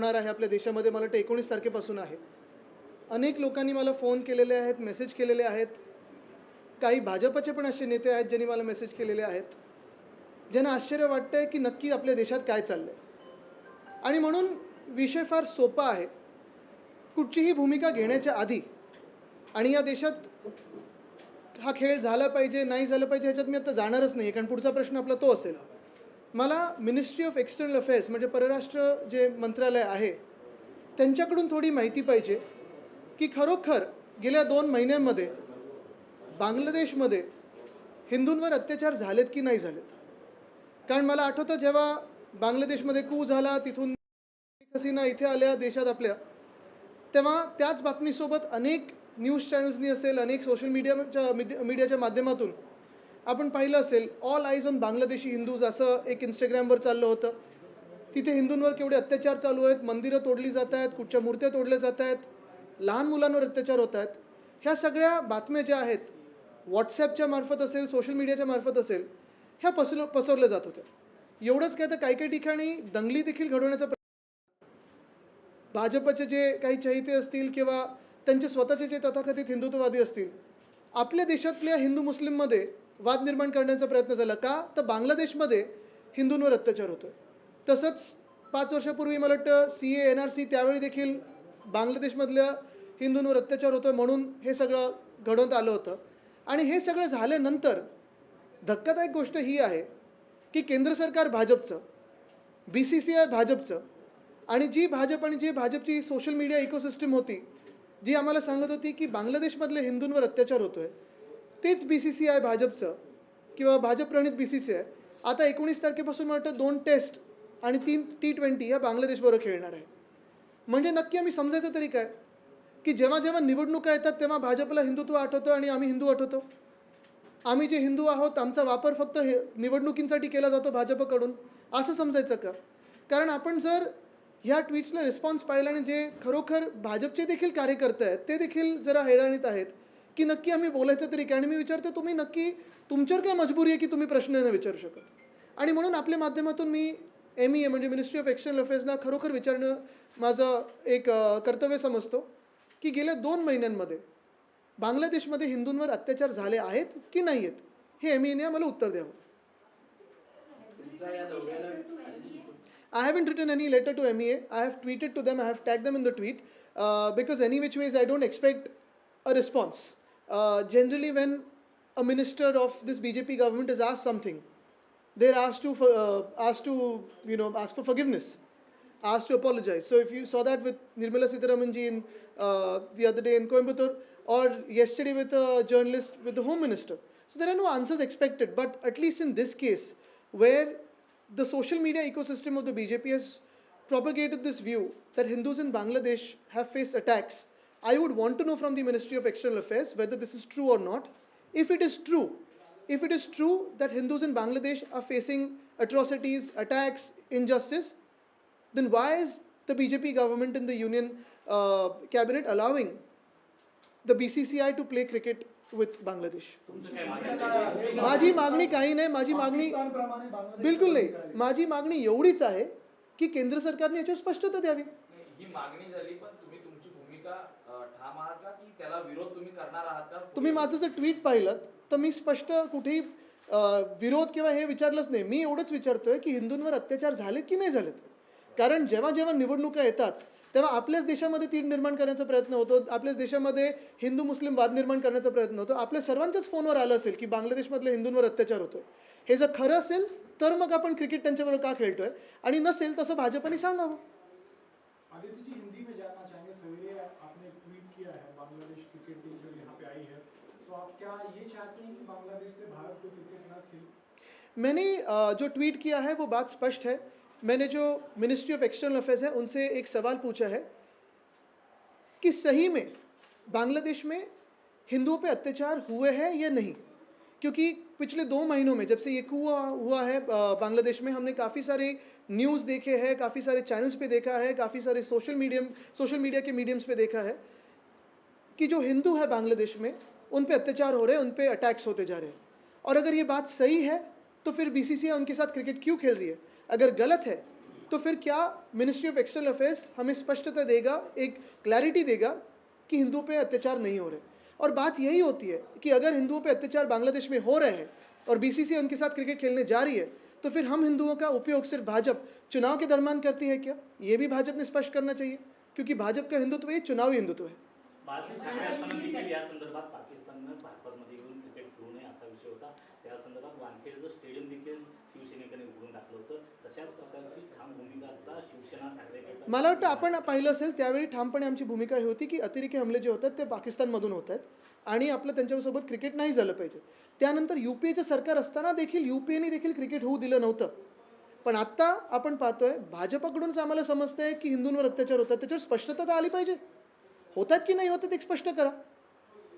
होणार आहे आपल्या देशामध्ये मला वाटतं एकोणीस तारखेपासून आहे. अनेक लोकांनी मला फोन केलेले आहेत मेसेज केलेले आहेत. काही भाजपचे पण असे नेते आहेत ज्यांनी मला मेसेज केलेले आहेत. ज्यांना आश्चर्य वाटतं आहे की नक्की आपल्या देशात काय चाललं आहे आणि म्हणून विषय फार सोपा आहे. कुठचीही भूमिका घेण्याच्या आधी आणि या देशात हा खेळ झाला पाहिजे नाही झालं पाहिजे ह्याच्यात मी आता जाणारच नाही कारण पुढचा प्रश्न आपला तो असेल. मला मिनिस्ट्री ऑफ एक्सटर्नल अफेअर्स म्हणजे परराष्ट्र जे मंत्रालय आहे त्यांच्याकडून थोडी माहिती पाहिजे की खरोखर गेल्या दोन महिन्यांमध्ये बांगलादेशमध्ये हिंदूंवर अत्याचार झालेत की नाही झालेत? कारण मला आठवतं जेव्हा बांगलादेशमध्ये कू झाला तिथून हसीना इथे आल्या देशात आपल्या तेव्हा त्याच बातमीसोबत अनेक न्यूज चॅनल्सनी असेल अनेक सोशल मीडियाच्या मीडियाच्या माध्यमातून आपण पाहिलं असेल all eyes on Bangladeshi Hindus असं एक इंस्टाग्रामवर चाललं होतं. तिथे हिंदूंवर केवढे अत्याचार चालू आहेत मंदिरं तोडली जात आहेत कुठच्या मूर्त्या तोडल्या जात आहेत लहान मुलांवर अत्याचार होत आहेत. ह्या सगळ्या बातम्या ज्या आहेत व्हॉट्सॲपच्या मार्फत असेल सोशल मीडियाच्या मार्फत असेल ह्या पसर पसरल्या जात होत्या. एवढंच काय तर काही काही ठिकाणी दंगली देखील घडवण्याचा प्रयत्न भाजपचे जे काही चहिते असतील किंवा त्यांचे स्वतःचे जे तथाकथित हिंदुत्ववादी असतील आपल्या देशातल्या हिंदू मुस्लिममध्ये वाद निर्माण करण्याचा प्रयत्न झाला. का? तर बांगलादेशमध्ये हिंदूंवर अत्याचार होतोय. तसंच पाच वर्षापूर्वी मला वाटतं C A N R C त्यावेळी देखील बांगलादेशमधल्या हिंदूंवर अत्याचार होतोय म्हणून हे सगळं घडवत आलं होतं. आणि हे सगळं झाल्यानंतर धक्कादायक गोष्ट ही आहे की केंद्र सरकार भाजपचं बी सी सी आय भाजपचं आणि जी भाजप आणि जी भाजपची सोशल मीडिया इकोसिस्टम होती जी आम्हाला सांगत होती की बांगलादेशमधल्या हिंदूंवर अत्याचार होतोय तेच बी सी सी आय भाजपचं किंवा भाजप प्रणित बी सी सी आय आता एकोणीस तारखेपासून मला वाटतं दोन टेस्ट आणि तीन टी ट्वेंटी ह्या बांगलादेशबरोबर खेळणार आहे. म्हणजे नक्की आम्ही समजायचं तरी काय? की जेव्हा जेव्हा निवडणुका येतात तेव्हा भाजपला हिंदुत्व आठवतं आणि आम्ही हिंदू आठवतो. आम्ही जे हिंदू आहोत आमचा वापर फक्त हे निवडणुकींसाठी केला जातो भाजपकडून. असं समजायचं का? कारण आपण जर ह्या ट्विट्सला रिस्पॉन्स पाहिला आणि जे खरोखर भाजपचे देखील कार्यकर्ते आहेत ते देखील जरा हैराणीत आहेत. की नक्की आम्ही बोलायचं तरी काय आणि मी विचारतो तुम्ही नक्की तुमच्यावर काय मजबुरी आहे की तुम्ही प्रश्न नाही विचारू शकत आणि म्हणून आपल्या माध्यमातून मी एम ई ए म्हणजे मिनिस्ट्री ऑफ एक्सटर्नल अफेअर्सना खरोखर विचारणं माझं एक कर्तव्य समजतो की गेल्या दोन महिन्यांमध्ये बांगलादेशमध्ये हिंदूंवर अत्याचार झाले आहेत की नाही आहेत हे एम ईने मला उत्तर द्यावं तुमचा या दौऱ्याला I haven't written any letter to MEA. I have tweeted to them. I have tagged them in the tweet uh, because any which ways I don't expect a response. Uh, generally, when a minister of this BJP government is asked something, they're asked to uh, asked to you know ask for forgiveness, asked to apologize. So if you saw that with Nirmala Sitharaman ji in uh, the other day in Coimbatore, or yesterday with a journalist with the home minister, so there are no answers expected. But at least in this case, where the social media ecosystem of the BJP has propagated this view that Hindus in Bangladesh have faced attacks. I would want to know from the Ministry of External Affairs whether this is true or not. If it is true, if it is true that Hindus in Bangladesh are facing atrocities, attacks, injustice, then why is the BJP government in the union uh, cabinet allowing the BCCI to play cricket with Bangladesh? माझी मागणी काही नाही माझी मागणी बिलकुल नाही माझी मागणी एवढीच आहे की केंद्र सरकारने याच्यावर स्पष्टता द्यावी नाही, ही मागणी झाली पण तुम्ही तुमची भूमिका अ, ठाम आहात का की त्याला विरोध तुम्ही करणार आहात का? तुम्ही माझं जर ट्विट पाहिलं तर मी स्पष्ट कुठेही विरोध किंवा हे विचारलंच नाही. मी एवढंच विचारतोय की हिंदूंवर अत्याचार झालेत की नाही झालेत? कारण जेव्हा जेव्हा निवडणुका येतात तेव्हा आपल्याच देशामध्ये तीड निर्माण करण्याचा प्रयत्न होतो. आपल्याच देशामध्ये हिंदू मुस्लिम वाद निर्माण करण्याचा प्रयत्न होतो. आपल्या सर्वांच्याच फोनवर आलं असेल की बांगलादेशमधल्या हिंदूंवर अत्याचार होतोय. हे जर खरं असेल तर मग आपण क्रिकेट त्यांच्याबरोबर का खेळतोय? आणि नसेल तसं भाजपने सांगावं. खेले? मैंने जो ट्वीट किया है, वो बात स्पष्ट है। मैंने जो मिनिस्ट्री ऑफ़ एक्सटर्नल अफेयर्स है, उनसे एक सवाल पूछा है कि सही में बांग्लादेश में हिंदुओं पे अत्याचार हुए हैं या नहीं? क्योंकि पिछले दो महीनों में जब से ये कुआ हुआ है बांग्लादेश में हमने काफ़ी सारे न्यूज़ देखे हैं, काफ़ी सारे चैनल्स पे देखा है, काफ़ी सारे सोशल मीडियम सोशल मीडिया के मीडियम्स पे देखा है कि जो हिंदू है बांग्लादेश में उन पे अत्याचार हो रहे हैं, उन पर अटैक्स होते जा रहे हैं। और अगर ये बात सही है तो फिर बीसीसीआई उनके साथ क्रिकेट क्यों खेल रही है? अगर गलत है तो फिर क्या मिनिस्ट्री ऑफ़ एक्सटर्नल अफेयर्स हमें स्पष्टता देगा, एक क्लैरिटी देगा कि हिंदुओं पे अत्याचार नहीं हो रहे? और बात यही होती है कि अगर हिंदुओं पे अत्याचार बांग्लादेश में हो रहे हैं और बीसीसी उनके साथ क्रिकेट खेलने जा रही है तो फिर हम हिंदुओं का उपयोग सिर्फ़ भाजपा चुनाव के दरमियान करती है क्या? ये भी भाजपा ने स्पष्ट करना चाहिए, क्योंकि भाजपा का हिंदुत्व ये चुनावी हिंदुत्व है। पाकिस्ताननं भारतामध्ये येऊन क्रिकेट खेळू नये असा विषय होता. त्या संदर्भात वानखेडचं स्टेडियम देखील शिवसेनेकडे उघडून टाकलं होतं तशाच प्रकारची ठाम भूमिका आता शिवसेना ठाकरे मला वाटतं आपण पाहिलं असेल त्यावेळी ठामपणे आमची भूमिका ही होती की अतिरेकी हमले जे होतात ते पाकिस्तानमधून होत आहेत. आणि आपलं त्यांच्यासोबत क्रिकेट नाही झालं पाहिजे. त्यानंतर यू पी एचं सरकार असताना देखील यू पी एने देखील क्रिकेट होऊ दिलं नव्हतं. पण आत्ता आपण पाहतोय भाजपकडूनच आम्हाला समजतंय की हिंदूंवर अत्याचार होतात. त्याच्यावर स्पष्टता तर आली पाहिजे. होतात की नाही होतात एक स्पष्ट करा.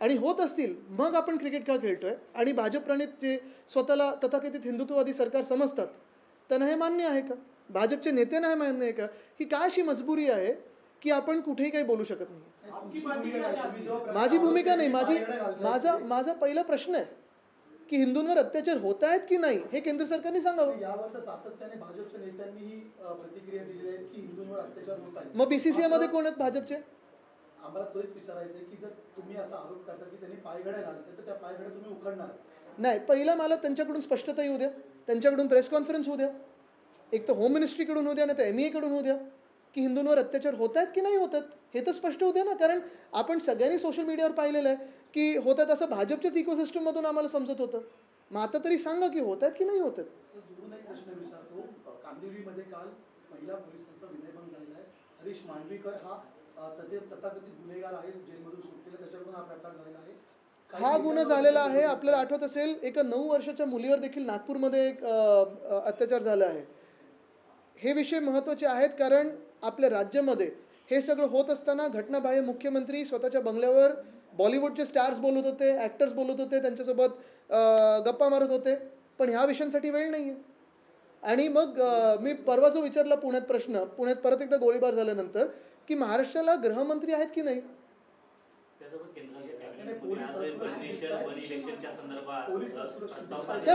आणि होत असतील मग आपण क्रिकेट का खेळतोय. आणि भाजप प्रणित जे स्वतःला तथाकथित हिंदुत्ववादी सरकार समजतात त्यांना हे मान्य आहे का? भाजपचे नेत्यांना हे मान्य आहे का? की काय अशी मजबुरी आहे की आपण कुठेही काही बोलू शकत नाही? है? माझी भूमिका नाही माझी माझा माझा पहिला प्रश्न आहे की हिंदूंवर अत्याचार होत आहेत की नाही हे केंद्र सरकारने सांगावं. यावर तर सातत्याने भाजपच्या नेत्यांनीही प्रतिक्रिया आहेत की हिंदूंवर अत्याचार होत आहेत. मग बीसीसीआयमध्ये कोण आहेत भाजपचे? आम्हाला तोच विचारायचं आहे की जर तुम्ही असा आरोप करता की त्यांनी पायघड्या घालतात तर त्या पायघड्या तुम्ही उखडणार. नाही पहिला मला त्यांच्याकडून स्पष्टता येऊ द्या. त्यांच्याकडून प्रेस कॉन्फरन्स होऊ द्या. एक तर होम मिनिस्ट्रीकडून होऊ द्या नाही तर एमकडून होऊ द्या. की हिंदूंवर अत्याचार होत आहेत की नाही होत आहेत हे तर स्पष्ट होऊ द्या ना. कारण आपण सगळ्यांनी सोशल मीडियावर पाहिलेलं आहे की होतात असं भाजपच्याच इकोसिस्टममधून आम्हाला समजत होतं. मग आता तरी सांगा की होत आहेत की नाही होत आहेत प्रश्न विचारतो. कांदिवलीमध्ये काल महिला पोलिसांचा विनयभंग झालेला आहे. हरीश मांडवीकर हा त्याचे तथाकथित गुन्हेगार आहे जेलमधून सुटलेला हा प्रकार झालेला आहे. हा गुन्हा झालेला आहे आपल्याला आठवत असेल एका नऊ वर्षाच्या मुलीवर देखील नागपूरमध्ये एक अत्याचार झाला आहे. हे विषय महत्त्वाचे आहेत कारण आपल्या राज्यामध्ये हे सगळं होत असताना घटनाबाह्य मुख्यमंत्री स्वतःच्या बंगल्यावर बॉलिवूडचे स्टार्स बोलत होते ॲक्टर्स बोलत होते त्यांच्यासोबत गप्पा मारत होते. पण ह्या विषयांसाठी वेळ नाही आहे आणि मग मी परवा जो विचारला पुण्यात प्रश्न पुण्यात परत एकदा गोळीबार झाल्यानंतर की महाराष्ट्राला गृहमंत्री आहेत की नाही?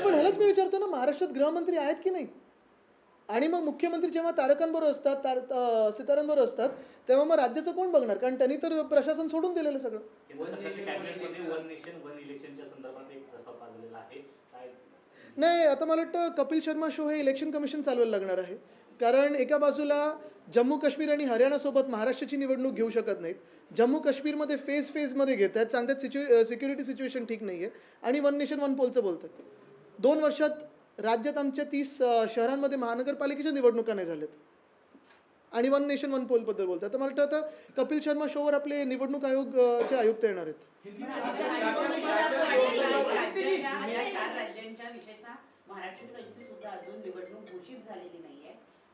पण ह्यालाच मी. विचारतो ना महाराष्ट्रात गृहमंत्री आहेत की नाही? आणि मग मुख्यमंत्री जेव्हा तारकांबरोबर असतात तार सितारांबरोबर असतात तेव्हा मग राज्याचं कोण बघणार? कारण त्यांनी तर प्रशासन सोडून दिलेलं सगळं. नाही आता मला वाटतं कपिल शर्मा शो हे इलेक्शन कमिशन चालवायला लागणार आहे. कारण एका बाजूला जम्मू काश्मीर आणि हरियाणासोबत महाराष्ट्राची निवडणूक घेऊ शकत नाहीत. जम्मू काश्मीरमध्ये फेज फेजमध्ये घेत आहेत सांगतात सिच्यु सिक्युरिटी सिच्युएशन ठीक नाही आहे आणि वन नेशन वन पोलचं बोलतात. दोन वर्षात राज्यात आमच्या तीस शहरांमध्ये महानगरपालिकेच्या निवडणुका नाही झाल्यात. आणि वन नेशन वन पोलबद्दल बोलतात. तर मला वाटतं आता कपिल शर्मा शोवर आपले निवडणूक आयोग चे आयुक्त येणार आहेत.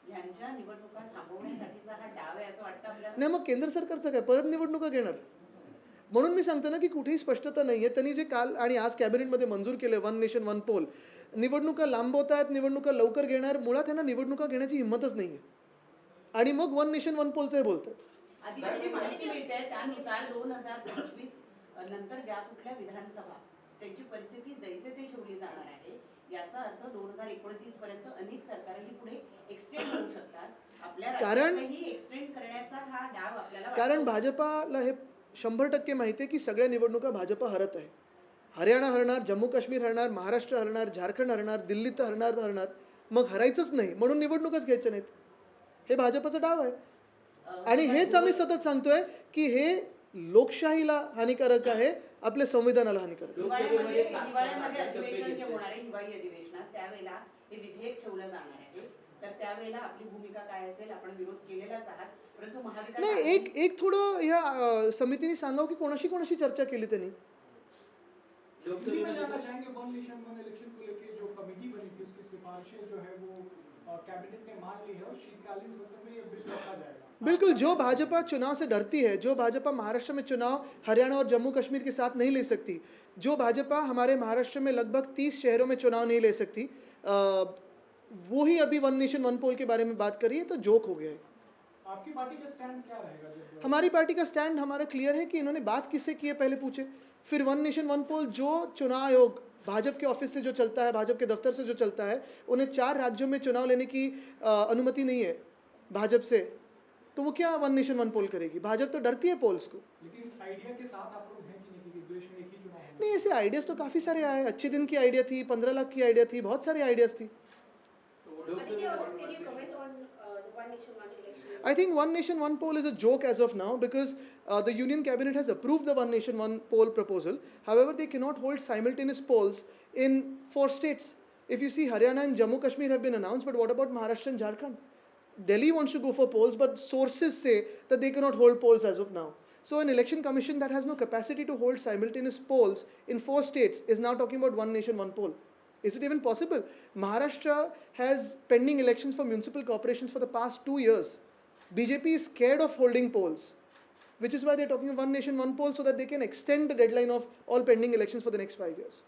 यांच्या निवडणुका थांबवण्यासाठीचा हा डाव आहे असं वाटतं आपल्याला? नाही मग केंद्र सरकारचं काय? परत निवडणुका घेणार. म्हणून मी सांगतो ना की कुठेही स्पष्टता नाही आहे त्यांनी जे काल आणि आज कॅबिनेटमध्ये मंजूर केलं वन नेशन वन पोल निवडणुका लांबवत आहेत निवडणुका लवकर घेणार. मुळात त्यांना निवडणुका घेण्याची हिंमतच नाही आहे आणि मग वन नेशन वन पोलचं हे बोलतात. अधिकारी जी माहिती मिळते. त्यानुसार दोन हजार पंचवीस नंतर ज्या कुठल्या विधानसभा त्यांची परिस्थिती जैसे ते ठेवली जाणार आहे याचा अर्थ दोन हजार एकोणतीस पर्यंत अनेक सरकारही पुढे एक्सटेंड होऊ शकतात. आपल्या कारण- एक्सटेंड करण्याचा हा डाव आपल्याला कारण. भाजपाला हे शंभर टक्के माहिती आहे की सगळ्या निवडणुका भाजपा हरत आहे. हरियाणा हरणार जम्मू काश्मीर हरणार महाराष्ट्र हरणार झारखंड हरणार दिल्ली तर हरणार हरणार मग हरायचंच नाही म्हणून निवडणुकच घ्यायच्या नाहीत. हे भाजपाचा डाव आहे. आणि हेच आम्ही सतत सांगतोय की हे लोकशाहीला हानिकारक आहे. आपल्या संविधानाला हानिकारक आहे. हिवाळ्यामध्ये लोकसभेमध्ये सात- हिवाळ्यामध्ये सात टप्पे अधिवेशन जे घेतले. होणार आहे हिवाळी अधिवेशनात त्यावेळेला हे विधेयक ठेवलं जाणार आहे तर त्यावेळेला आपली भूमिका काय असेल आपण विरोध केलेलाच आहात परंतु महाविकास नाही एक एक थोडं ह्या समितीने सांगावं की कोणाशी कोणाशी चर्चा केली त्यांनी हिंदी में लोकसभेमध्ये जानना चाहेंगे वन नेशन वन इलेक्शन को लेके जो कमेटी बनी थी उसकी सिफारिशें जो है वो अ, कैबिनेट ने मान ली है और शीतकालीन सत्र में ये बिल रखा जाएगा। बिल्कुल जो भाजपा चुनाव से डरती है जो भाजपा महाराष्ट्र में चुनाव हरियाणा और जम्मू कश्मीर के साथ नहीं ले सकती जो भाजपा हमारे महाराष्ट्र में लगभग तीस शहरों में चुनाव नहीं ले सकती वो ही अभी वन नेशन वन पोल के बारे में बात कर रही है तो जोक हो गया है। आपकी पार्टी का स्टैंड क्या रहेगा हमारी पार्टी का स्टैंड हमारा क्लियर है कि इन्होंने बात किससे की है पहले पूछे। फिर वन नेशन वन पोल जो चुनाव आयोग भाजपा के ऑफ़िस से जो चलता है भाजपा के दफ्तर से जो चलता है उन्हें चार राज्यों में चुनाव लेने की अनुमति नहीं है भाजपा से। तो वो क्या वन नेशन वन पोल करेगी? भाजपा तो डरती है पोल्स को। लेकिन इस आइडिया के साथ आप लोग हैं कि नहीं कि देश में एक ही चुनाव नहीं ऐसे आइडियाज़ तो काफ़ी सारे आए अच्छे दिन की आइडिया थी पंद्रह लाख की आइडिया थी बहुत सारी आइडियाज़ थी। I think one nation, one poll is a joke as of now because uh, the Union Cabinet has approved the one nation, one poll proposal. However, they cannot hold simultaneous polls in four states. If you see, Haryana and Jammu Kashmir have been announced, but what about Maharashtra and Jharkhand? Delhi wants to go for polls, but sources say that they cannot hold polls as of now. So, an election commission that has no capacity to hold simultaneous polls in four states is now talking about one nation, one poll. Is it even possible? Maharashtra has pending elections for municipal corporations for the past two years. BJP is scared of holding polls, which is why they're talking of one nation, one poll, so that they can extend the deadline of all pending elections for the next five years.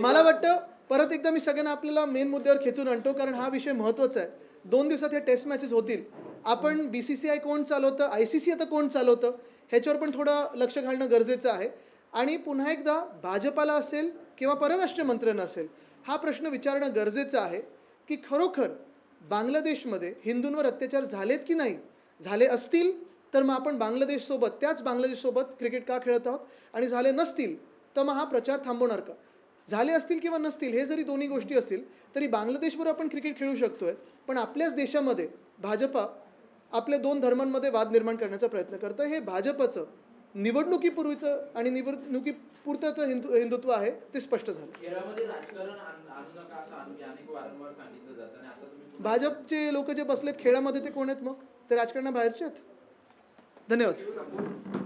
मला वाटतं परत एकदा मी सगळ्यांना आपल्याला main मुद्द्यावर खेचून आणतो कारण हा विषय महत्त्वाचा आहे. दोन दिवसात हे टेस्ट मॅचेस होतील. आपण बी सी सी आय कोण चालवतं आय सी सी आता कोण चालवतं ह्याच्यावर पण थोडं लक्ष घालणं गरजेचं आहे. आणि पुन्हा एकदा भाजपाला असेल किंवा परराष्ट्र मंत्र्यांना असेल हा प्रश्न विचारणं गरजेचं आहे की खरोखर बांगलादेशमध्ये हिंदूंवर अत्याचार झालेत की नाही? झाले असतील तर मग आपण बांगलादेशसोबत त्याच बांगलादेशसोबत क्रिकेट का खेळत आहोत? आणि झाले नसतील तर मग हा प्रचार थांबवणार का? झाले असतील किंवा नसतील हे जरी दोन्ही गोष्टी असतील तरी बांगलादेशवर आपण क्रिकेट खेळू शकतोय. पण आपल्याच देशामध्ये भाजपा आपल्या दोन धर्मांमध्ये वाद निर्माण करण्याचा प्रयत्न करतं. हे भाजपचं निवडणुकीपूर्वीचं आणि निवडणुकीपुरतं हिंदू हिंदुत्व आहे ते स्पष्ट झालं. भाजपचे लोक जे बसलेत खेळामध्ये ते कोण आहेत मग? ते राजकारणा बाहेरचे आहेत? धन्यवाद.